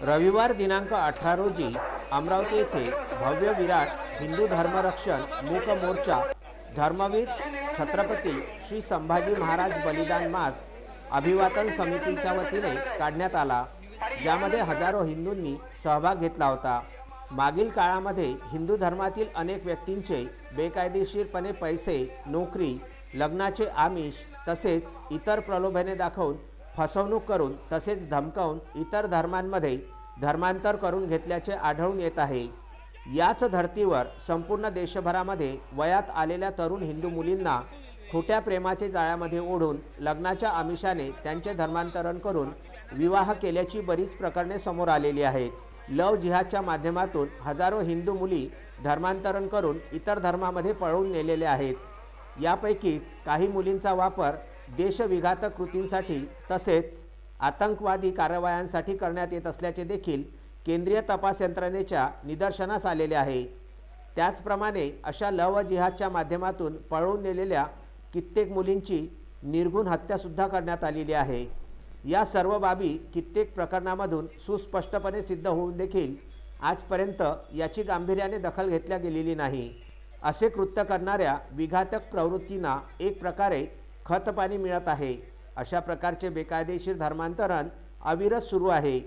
रविवार दिनांक अठरा रोजी अमरावती येथे भव्य विराट हिंदू धर्मरक्षण मूक मोर्चा धर्मवीर छत्रपती श्री संभाजी महाराज बलिदान मास अभिवादन समितीच्या वतीने काढण्यात आला. ज्यामध्ये हजारो हिंदूंनी सहभाग घेतला होता. मागील काळामध्ये हिंदू धर्मातील अनेक व्यक्तींचे बेकायदेशीरपणे पैसे नोकरी लग्नाचे आमिष तसेच इतर प्रलोभने दाखवून फसवणूक करून तसेच धमकावून इतर धर्मांमध्ये धर्मांतर करून घेतल्याचे आढळून येत आहे. याच धर्तीवर संपूर्ण देशभरामध्ये वयात आलेल्या तरुण हिंदू मुलींना खोट्या प्रेमाचे जाळ्यामध्ये ओढून लग्नाच्या आमिषाने त्यांचे धर्मांतरण करून विवाह केल्याची बरीच प्रकरणे समोर आलेली आहेत. लव जिहादच्या माध्यमातून हजारो हिंदू मुली धर्मांतरण करून इतर धर्मामध्ये पळवून नेलेले आहेत. यापैकीच काही मुलींचा वापर देशविघातक कृतींसाठी तसेच आतंकवादी कारवायांसाठी करण्यात येत असल्याचे देखील केंद्रीय तपास यंत्रणेच्या निदर्शनास आलेले आहे. त्याचप्रमाणे अशा लव जिहादच्या माध्यमातून पळवून नेलेल्या कित्येक मुलींची निर्घुण हत्यासुद्धा करण्यात आलेली आहे. या सर्व बाबी कित्येक प्रकरणामधून सुस्पष्टपणे सिद्ध होऊन देखील आजपर्यंत याची गांभीर्याने दखल घेतल्या गेलेली नाही. असे कृत्य करणाऱ्या विघातक प्रवृत्तींना एक प्रकारे खतपाणी मिळत आहे. अशा प्रकारचे बेकायदेशीर धर्मांतरण अविरत सुरू आहे.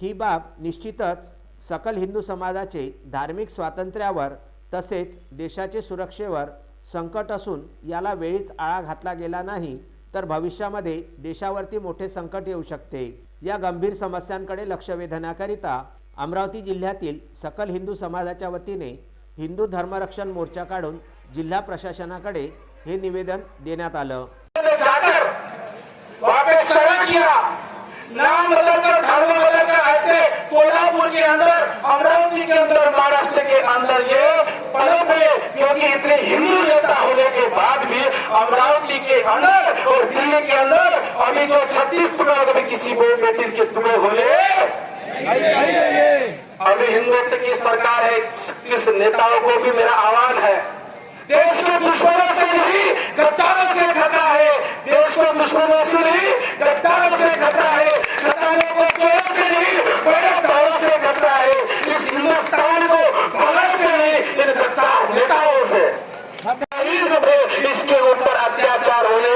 ही बाब निश्चितच सकल हिंदू समाजाचे धार्मिक स्वातंत्र्यावर तसेच देशाचे सुरक्षेवर संकट असून याला वेळीच आळा घातला गेला नाही तर भविष्यामध्ये देशावरती मोठे संकट येऊ शकते. या गंभीर समस्यांकडे लक्ष वेधण्याकरिता अमरावती जिल्ह्यातील सकल हिंदू समाजाच्या वतीने हिंदू धर्मरक्षण मोर्चा काढून जिल्हा प्रशासनाकडे हे निवेदन देण्यात आलं. ऐसे के बाद भी अमरावती के अंदर और दिल्ली के अंदर अभी जो छत्तीस टुकड़ों में किसी को होने अभी हिंदुत्व की सरकार है इस नेताओं को भी मेरा आह्वान है. देश गद्दारों से खतरा है। देश को दुश्मनों से नहीं गद्दारों से खतरा है। खतरे को चोरों से नहीं बड़े दावों से खतरा है। इस हिंदुस्तान को भला से नहीं ये गद्दार नेताओं से। गरीब इसके ऊपर अत्याचार होने।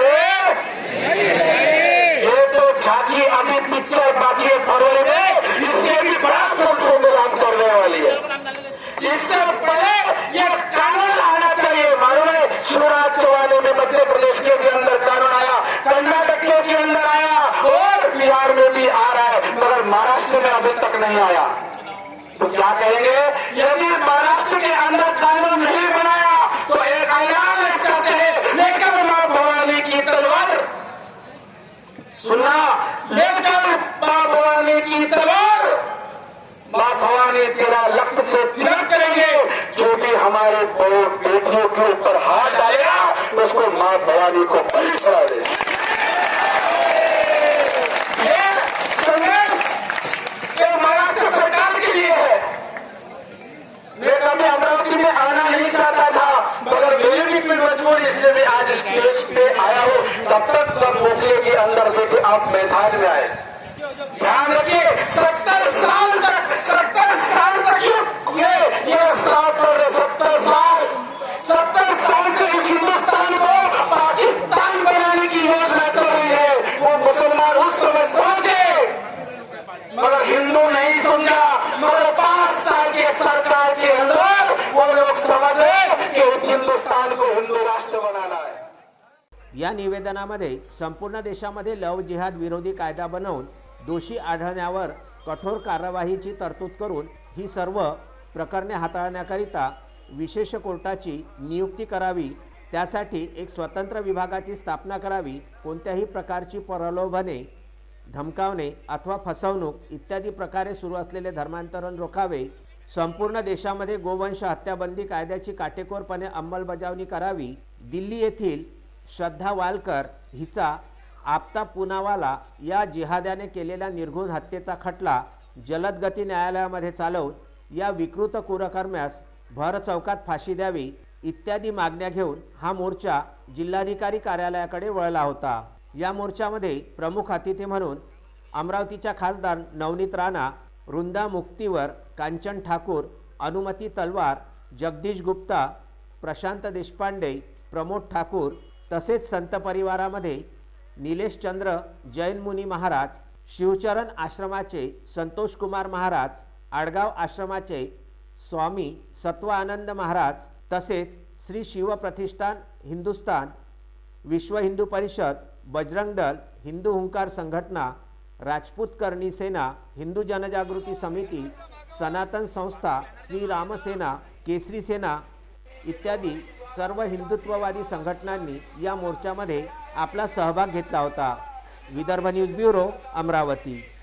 ये तो झांकी अभी पिक्चर बाकी कहेंगे यदि महाराष्ट्र के अंदर कानून नहीं बनाया तो एक ऐलान करते हैं, लेकर माँ भवानी की तलवार। सुना, लेकर माँ भवानी की तलवार। माँ भवानी तेरा लक्त से तिलक करेंगे, जो भी हमारे बड़े बेटियों के ऊपर हाथ डालेगा, उसको माँ भवानी को बलि चढ़ा देगा ये संघर्ष ये महाराष्ट्र सरकार के लिए है मैं कभी अमरावती में आना नहीं चाहता था मगर मेरी भी कोई मजबूरी इसलिए मैं आज स्टेज पे आया हूँ, तब तक तब मोकले के अंदर बैठे आप मैदान में आए। ध्यान रखिए, सत्तर साल तक, सत्तर साल तक ये ये ये साल पर सत्तर साल सत्तर साल से इस हिंदुस्तान को पाकिस्तान बनाने की योजना चल रही है। वो मुसलमान उस समय समझे, मगर हिंदू नहीं समझा, मगर पाँच साल के सरकार के अंदर या निवेदनामध्ये संपूर्ण देशामध्ये लव जिहाद विरोधी कायदा बनवून दोषी आढळण्यावर कठोर कार्यवाहीची तरतूद करून ही सर्व प्रकरणे हाताळण्याकरिता विशेष कोर्टाची नियुक्ती करावी. त्यासाठी एक स्वतंत्र विभागाची स्थापना करावी. कोणत्याही प्रकारची प्रलोभने धमकावणे अथवा फसवणूक इत्यादी प्रकारे सुरू असलेले धर्मांतरण रोखावे. संपूर्ण देशामध्ये गोवंश हत्याबंदी कायद्याची काटेकोरपणे अंमलबजावणी करावी. दिल्ली येथील श्रद्धा वालकर हिचा आपता पुनावाला या जिहाद्याने केलेल्या निर्घुण हत्येचा खटला जलदगती न्यायालयामध्ये चालवून या विकृत कुरकर्म्यास भर चौकात फाशी द्यावी इत्यादी मागण्या घेऊन हा मोर्चा जिल्हाधिकारी कार्यालयाकडे वळला होता. या मोर्चामध्ये प्रमुख अतिथी म्हणून अमरावतीच्या खासदार नवनीत राणा वृंदा मुक्तीवर कांचन ठाकूर अनुमती तलवार जगदीश गुप्ता प्रशांत देशपांडे प्रमोद ठाकूर तसेच संत परिवारामध्ये निलेशचंद्र जैनमुनी जैन मुनी महाराज शिवचरण आश्रमाचे संतोष कुमार महाराज आडगाव आश्रमाचे स्वामी सत्वानंद महाराज तसेच श्री शिवप्रतिष्ठान हिंदुस्तान विश्व हिंदू परिषद बजरंग दल हिंदू हुंकार संघटना राजपूत करणी सेना हिंदू जनजागृती समिती सनातन संस्था श्री रामसेना केसरी सेना इत्यादी सर्व हिंदुत्ववादी संघटनांनी या मोर्चामध्ये आपला सहभाग घेतला होता. Vidarbha news bureau Amravati.